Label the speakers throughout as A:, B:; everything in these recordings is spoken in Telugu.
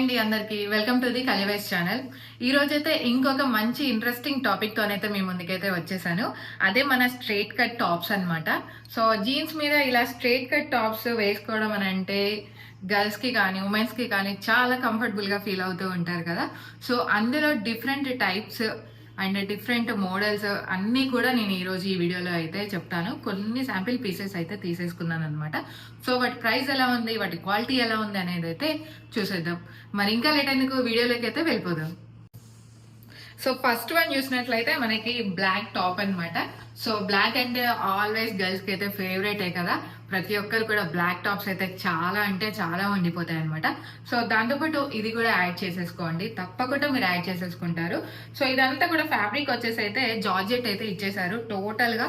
A: అండి అందరికి. వెల్కమ్ టు ది కలివైస్ ఛానల్ ఈ రోజైతే ఇంకొక మంచి ఇంట్రెస్టింగ్ టాపిక్ తోనైతే మీ ముందుకైతే వచ్చేసాను. అదే మన స్ట్రైట్ కట్ టాప్స్ అన్నమాట. సో జీన్స్ మీద ఇలా స్ట్రైట్ కట్ టాప్స్ వేసుకోవడం అని అంటే గర్ల్స్కి కానీ ఉమెన్స్కి కానీ చాలా కంఫర్టబుల్గా ఫీల్ అవుతూ ఉంటారు కదా. సో అందులో different types and different models అన్నీ కూడా నేను ఈరోజు ఈ వీడియోలో అయితే చెప్తాను. కొన్ని శాంపిల్ పీసెస్ అయితే తీసేసుకున్నాను అనమాట సో వాటి ప్రైస్ ఎలా ఉంది వాటి క్వాలిటీ ఎలా ఉంది అనేది అయితే చూసేద్దాం. మరి ఇంకా లేట్ ఎందుకు? వీడియోలోకి అయితే వెళ్ళిపోదాం. సో ఫస్ట్ వన్ చూసినట్లయితే మనకి బ్లాక్ టాప్ అన్నమాట. సో బ్లాక్ అంటే ఆల్వేస్ గర్ల్స్కి అయితే ఫేవరెట్ కదా. ప్రతి ఒక్కరు కూడా బ్లాక్ టాప్స్ అయితే చాలా అంటే చాలా ఉండిపోతాయి అనమాట సో దాంతోపాటు ఇది కూడా యాడ్ చేసేసుకోండి. తప్పకుండా మీరు యాడ్ చేసేసుకుంటారు. సో ఇదంతా కూడా ఫ్యాబ్రిక్ వచ్చేసి అయితే జార్జెట్ అయితే ఇచ్చేసారు టోటల్గా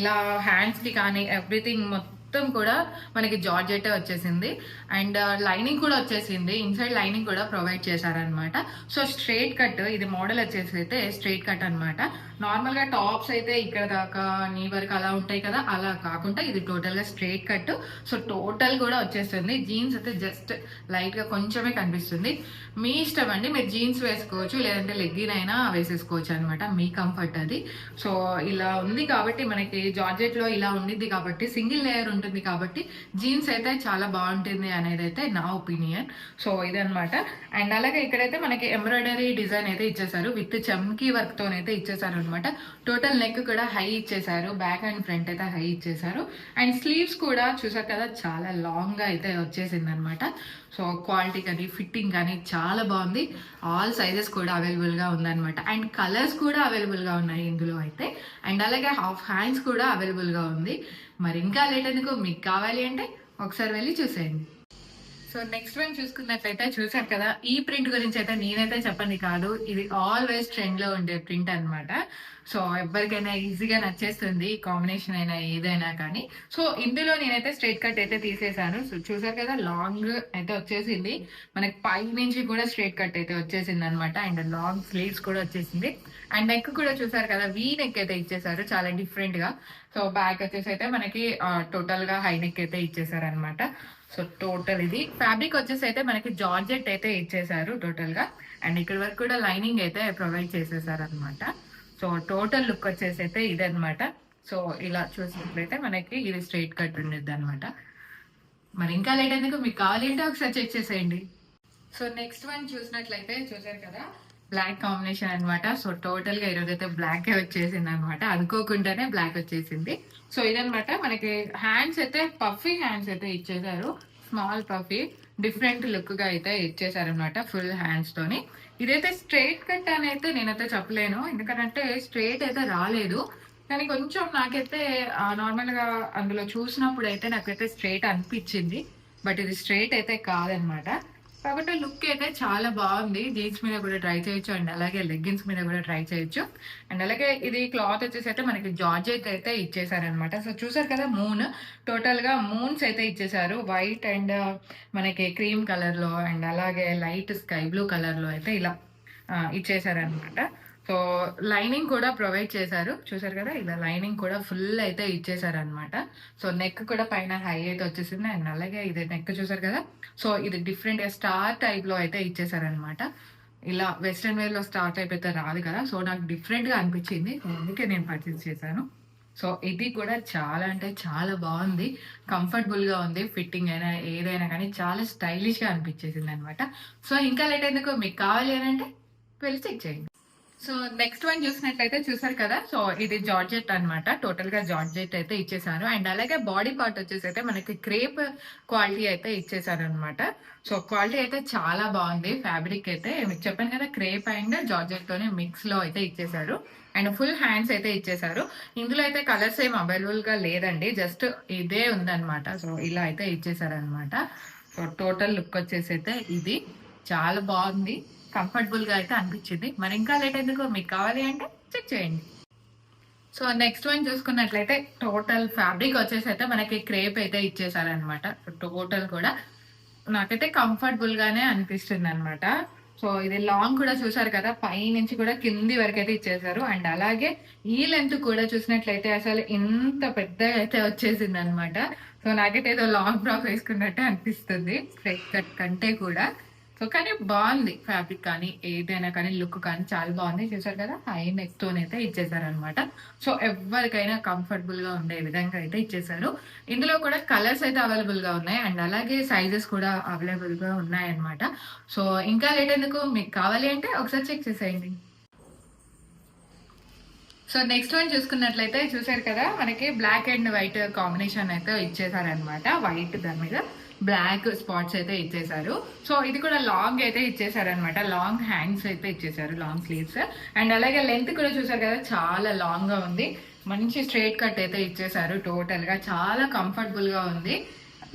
A: ఇలా హ్యాండ్స్కి కానీ ఎవ్రీథింగ్ మొత్తం మొత్తం కూడా మనకి జార్జెట్ వచ్చేసింది. అండ్ లైనింగ్ కూడా వచ్చేసింది. ఇన్సైడ్ లైనింగ్ కూడా ప్రొవైడ్ చేశారనమాట సో స్ట్రేట్ కట్ ఇది మోడల్ వచ్చేసి అయితే స్ట్రేట్ కట్ అనమాట నార్మల్గా టాప్స్ అయితే ఇక్కడ దాకా నీ వరకు అలా ఉంటాయి కదా అలా కాకుండా ఇది టోటల్గా స్ట్రైట్ కట్. సో టోటల్ కూడా వచ్చేస్తుంది. జీన్స్ అయితే జస్ట్ లైట్గా కొంచెమే కనిపిస్తుంది. మీ ఇష్టం అండి మీరు జీన్స్ వేసుకోవచ్చు లేదంటే లెగ్గిన్ అయినా వేసేసుకోవచ్చు అనమాట మీ కంఫర్ట్ అది. సో ఇలా ఉంది కాబట్టి మనకి జార్జెట్లో ఇలా ఉండిద్ది కాబట్టి సింగిల్ లేయర్ ఉంటుంది కాబట్టి జీన్స్ అయితే చాలా బాగుంటుంది అనేది అయితే నా ఒపీనియన్. సో ఇదనమాట అండ్ అలాగే ఇక్కడైతే మనకి ఎంబ్రాయిడరీ డిజైన్ అయితే ఇచ్చేసారు విత్ చమ్కీ వర్క్ తోనైతే ఇచ్చేసారు అనమాట టోటల్ నెక్ కూడా హై ఇచ్చేసారు. బ్యాక్ అండ్ ఫ్రంట్ అయితే హై ఇచ్చేసారు. అండ్ స్లీవ్స్ కూడా చూసారు కదా చాలా లాంగ్గా అయితే వచ్చేసింది అనమాట సో క్వాలిటీ కానీ ఫిట్టింగ్ కానీ చాలా బాగుంది. ఆల్ సైజెస్ కూడా అవైలబుల్గా ఉందన్నమాట అండ్ కలర్స్ కూడా అవైలబుల్గా ఉన్నాయి ఇందులో అయితే. అండ్ అలాగే హాఫ్ హ్యాండ్స్ కూడా అవైలబుల్గా ఉంది. మరి ఇంకా లేట్ ఎందుకు? మీకు కావాలి అంటే ఒకసారి వెళ్ళి చూసేయండి. సో నెక్స్ట్ వన్ చూసుకున్నట్లయితే చూసారు కదా ఈ ప్రింట్ గురించి అయితే నేనైతే చెప్పండి కాదు ఇది ఆల్వేస్ ట్రెండ్లో ఉండే ప్రింట్ అనమాట సో ఎవరికైనా ఈజీగా నచ్చేస్తుంది ఈ కాంబినేషన్ అయినా ఏదైనా కానీ. సో ఇందులో నేనైతే స్ట్రైట్ కట్ అయితే తీసేసాను సో చూసారు కదా లాంగ్ అయితే వచ్చేసింది. మనకి పై నుంచి కూడా స్ట్రైట్ కట్ అయితే వచ్చేసింది అనమాట అండ్ లాంగ్ స్లీవ్స్ కూడా వచ్చేసింది. అండ్ నెక్ కూడా చూసారు కదా వీ నెక్ అయితే ఇచ్చేసారు చాలా డిఫరెంట్గా. సో బ్యాక్ వచ్చేసి అయితే మనకి టోటల్గా హై నెక్ అయితే ఇచ్చేసారు అనమాట సో టోటల్ ఇది. ఫ్యాబ్రిక్ వచ్చేసి అయితే మనకి జార్జెట్ అయితే ఇచ్చేసారు టోటల్గా. అండ్ ఇక్కడ వరకు కూడా లైనింగ్ అయితే ప్రొవైడ్ చేసేసారు అనమాట సో టోటల్ లుక్ వచ్చేసి అయితే ఇదన్నమాట. సో ఇలా చూసినట్లయితే మనకి ఇది స్ట్రైట్ కట్ ఉండేది అనమాట మరి ఇంకా లేట్ ఎందుకు? మీకు కావాలి అంటే ఒకసారి చెక్ చేసేయండి. సో నెక్స్ట్ వన్ చూసినట్లయితే చూసారు కదా? బ్లాక్ కాంబినేషన్ అనమాట సో టోటల్గా ఈరోజు అయితే బ్లాక్ వచ్చేసింది అనమాట అనుకోకుండానే బ్లాక్ వచ్చేసింది. సో ఇదనమాట మనకి హ్యాండ్స్ అయితే పఫీ హ్యాండ్స్ అయితే ఇచ్చేసారు స్మాల్ పఫీ డిఫరెంట్ లుక్గా అయితే ఇచ్చేసారు అనమాట ఫుల్ హ్యాండ్స్ తోని. ఇదైతే స్ట్రైట్ కట్ అని అయితే నేనైతే చెప్పలేను. ఎందుకంటే స్ట్రైట్ అయితే రాలేదు. కానీ కొంచెం నాకైతే నార్మల్గా అందులో చూసినప్పుడు అయితే నాకైతే స్ట్రైట్ అనిపించింది. బట్ ఇది స్ట్రైట్ అయితే కాదనమాట కాబట్టి లుక్ అయితే చాలా బాగుంది. జీన్స్ మీద కూడా ట్రై చేయొచ్చు అండ్ అలాగే లెగ్గిన్స్ మీద కూడా ట్రై చేయొచ్చు. అండ్ అలాగే ఇది క్లాత్ వచ్చేసి అయితే మనకి జార్జెట్ అయితే ఇచ్చేసారనమాట సో చూసారు కదా మూన్ టోటల్గా మూన్స్ అయితే ఇచ్చేసారు. వైట్ అండ్ uh, మనకి క్రీమ్ కలర్లో అండ్ అలాగే లైట్ స్కై బ్లూ కలర్లో అయితే ఇలా uh, ఇచ్చేసారనమాట సో లైనింగ్ కూడా ప్రొవైడ్ చేశారు. చూసారు కదా ఇలా లైనింగ్ కూడా ఫుల్ అయితే ఇచ్చేసారు అనమాట సో నెక్ కూడా పైన హై అయితే వచ్చేసింది. అండ్ అలాగే ఇది నెక్ చూసారు కదా సో ఇది డిఫరెంట్ స్టార్ టైప్లో అయితే ఇచ్చేసారనమాట ఇలా వెస్ట్రన్ వేర్లో స్టార్ టైప్ అయితే రాదు కదా సో నాకు డిఫరెంట్గా అనిపించింది. అందుకే నేను పర్చేస్ చేశాను. సో ఇది కూడా చాలా అంటే చాలా బాగుంది. కంఫర్టబుల్గా ఉంది. ఫిట్టింగ్ అయినా ఏదైనా కానీ చాలా స్టైలిష్గా అనిపించేసింది అనమాట సో ఇంకా లేట్ ఎందుకు? మీకు కావాలి అని అంటే వెళ్ళి చెక్ చేయండి. సో నెక్స్ట్ వన్ చూసినట్లయితే చూసారు కదా? సో ఇది జార్జెట్ అన్నమాట. టోటల్గా జార్జెట్ అయితే ఇచ్చేసారు. అండ్ అలాగే బాడీ పార్ట్ వచ్చేసి అయితే మనకి క్రేప్ క్వాలిటీ అయితే ఇచ్చేసారు అనమాట సో క్వాలిటీ అయితే చాలా బాగుంది. ఫ్యాబ్రిక్ అయితే మీకు చెప్పాను కదా క్రేప్ అండ్ జార్జెట్ తోనే మిక్స్లో అయితే ఇచ్చేసారు. అండ్ ఫుల్ హ్యాండ్స్ అయితే ఇచ్చేసారు. ఇందులో అయితే కలర్స్ ఏం అవైలబుల్గా లేదండి. జస్ట్ ఇదే ఉందన్నమాట. సో ఇలా అయితే ఇచ్చేసారు అనమాట సో టోటల్ లుక్ వచ్చేసి అయితే ఇది. చాలా బాగుంది. కంఫర్టబుల్గా అయితే అనిపించింది. మరి ఇంకా లేట్ ఎందుకు? మీకు కావాలి అంటే చెక్ చేయండి. సో నెక్స్ట్ వన్ చూసుకున్నట్లయితే టోటల్ ఫ్యాబ్రిక్ వచ్చేసి అయితే మనకి క్రేప్ అయితే ఇచ్చేసారనమాట టోటల్ కూడా నాకైతే కంఫర్టబుల్ గానే అనిపిస్తుంది అనమాట సో ఇది లాంగ్ కూడా చూసారు కదా పై నుంచి కూడా కింది వరకు అయితే ఇచ్చేసారు. అండ్ అలాగే ఈ లెంత్ కూడా చూసినట్లయితే అసలు ఇంత పెద్దగా అయితే వచ్చేసింది అనమాట సో నాకైతే ఏదో లాంగ్ ఫ్రాక్ వేసుకున్నట్టే అనిపిస్తుంది. స్ట్రైట్ కట్ కంటే కూడా. సో కానీ బాగుంది ఫ్యాబ్రిక్ కానీ ఏదైనా కానీ లుక్ కానీ చాలా బాగుంది. చూసారు కదా? హై నెక్ తోనైతే ఇచ్చేసారు అనమాట సో ఎవరికైనా కంఫర్టబుల్గా ఉండే విధంగా అయితే ఇచ్చేసారు. ఇందులో కూడా కలర్స్ అయితే అవైలబుల్గా ఉన్నాయి అండ్ అలాగే సైజెస్ కూడా అవైలబుల్గా ఉన్నాయి అనమాట సో ఇంకా లేట్ ఎందుకు? మీకు కావాలి అంటే ఒకసారి చెక్ చేసేయండి. సో నెక్స్ట్ వన్ చూసుకున్నట్లయితే చూసారు కదా మనకి బ్లాక్ అండ్ వైట్ కాంబినేషన్ అయితే ఇచ్చేసారనమాట వైట్ దాని మీద బ్లాక్ స్పాట్స్ అయితే ఇచ్చేసారు. సో ఇది కూడా లాంగ్ అయితే ఇచ్చేసారనమాట లాంగ్ హ్యాండ్స్ అయితే ఇచ్చేసారు లాంగ్ స్లీవ్స్ అండ్ అలాగే లెంత్ కూడా చూసారు కదా చాలా లాంగ్గా ఉంది. మంచి స్ట్రైట్ కట్ అయితే ఇచ్చేసారు టోటల్గా. చాలా కంఫర్టబుల్గా ఉంది.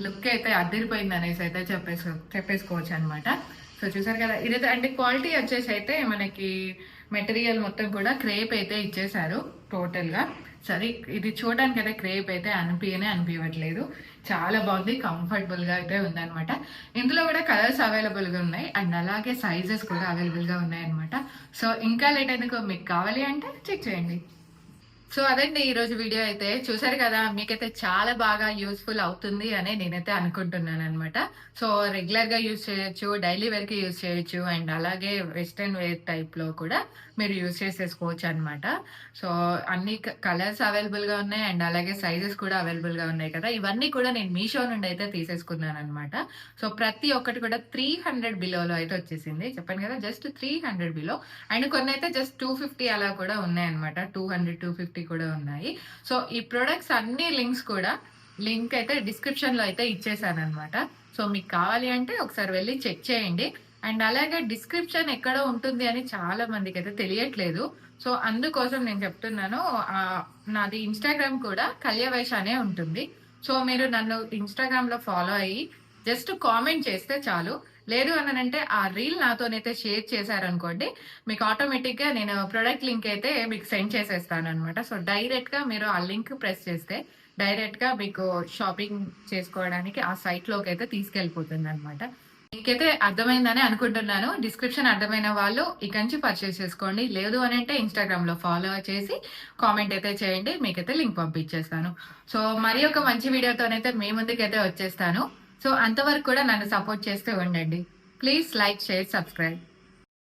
A: లుక్ అయితే అదిరిపోయింది అనేసి అయితే చెప్పేసుకో చెప్పేసుకోవచ్చు అనమాట సో చూసారు కదా ఇదైతే అంటే క్వాలిటీ వచ్చేసి అయితే మనకి మెటీరియల్ మొత్తం కూడా క్రేప్ అయితే ఇచ్చేసారు టోటల్గా సరే ఇది చూడడానికి అయితే క్రేప్ అయితే అనిపించనే అనిపించట్లేదు చాలా బాగుంది కంఫర్టబుల్గా అయితే ఉందనమాట ఇందులో కూడా కలర్స్ అవైలబుల్గా ఉన్నాయి అండ్ అలాగే సైజెస్ కూడా అవైలబుల్గా ఉన్నాయన్నమాట. ఉన్నాయి అనమాట సో ఇంకా లేట్ అయితే మీకు కావాలి అంటే చెక్ చేయండి. సో అదండి ఈరోజు వీడియో అయితే. చూసారు కదా మీకైతే చాలా బాగా యూస్ఫుల్ అవుతుంది అని నేనైతే అనుకుంటున్నాను అనమాట సో రెగ్యులర్గా యూజ్ చేయొచ్చు డైలీ వేర్కి యూజ్ చేయొచ్చు అండ్ అలాగే వెస్ట్రన్ వేర్ టైప్లో కూడా మీరు యూజ్ చేసేసుకోవచ్చు అనమాట సో అన్ని కలర్స్ అవైలబుల్గా ఉన్నాయి అండ్ అలాగే సైజెస్ కూడా అవైలబుల్గా ఉన్నాయి కదా. ఇవన్నీ కూడా నేను మీషో నుండి అయితే తీసేసుకున్నాను అనమాట సో ప్రతి ఒక్కటి కూడా త్రీ హండ్రెడ్ బిలోలో అయితే వచ్చేసింది. చెప్పాను కదా just three hundred below and కొన్ని అయితే జస్ట్ టూ ఫిఫ్టీ అలా కూడా ఉన్నాయి అనమాట టూ హండ్రెడ్ టూ ఫిఫ్టీ కూడా ఉన్నాయి. సో ఈ ప్రొడక్ట్స్ అన్ని లింక్స్ కూడా లింక్ అయితే డిస్క్రిప్షన్లో అయితే ఇచ్చేసాను అనమాట సో మీకు కావాలి అంటే ఒకసారి వెళ్ళి చెక్ చేయండి. అండ్ అలాగే డిస్క్రిప్షన్ ఎక్కడ ఉంటుంది అని చాలా మందికి అయితే తెలియట్లేదు. సో అందుకోసం నేను చెప్తున్నాను నాది ఇన్స్టాగ్రామ్ కూడా కళ్యవైష్ అనే ఉంటుంది. సో మీరు నన్ను ఇన్స్టాగ్రామ్లో ఫాలో అయ్యి జస్ట్ కామెంట్ చేస్తే చాలు. లేదు అని అంటే ఆ రీల్ నాతోనైతే షేర్ చేశారనుకోండి మీకు ఆటోమేటిక్గా నేను ప్రొడక్ట్ లింక్ అయితే మీకు సెండ్ చేసేస్తాను అనమాట సో డైరెక్ట్గా మీరు ఆ లింక్ ప్రెస్ చేస్తే డైరెక్ట్గా మీకు షాపింగ్ చేసుకోవడానికి ఆ సైట్లోకి అయితే తీసుకెళ్ళిపోతుంది అనమాట మీకైతే అర్థమైందని అనుకుంటున్నాను. డిస్క్రిప్షన్ అర్థమైన వాళ్ళు ఇక నుంచి పర్చేస్ చేసుకోండి. లేదు అని అంటే ఇన్స్టాగ్రామ్లో ఫాలో చేసి కామెంట్ అయితే చేయండి. మీకైతే లింక్ పంపించేస్తాను. సో మరి ఒక మంచి వీడియోతోనైతే మీ ముందుకైతే వచ్చేస్తాను. సో అంతవరకు కూడా నన్ను సపోర్ట్ చేస్తూ ఉండండి. Please like share subscribe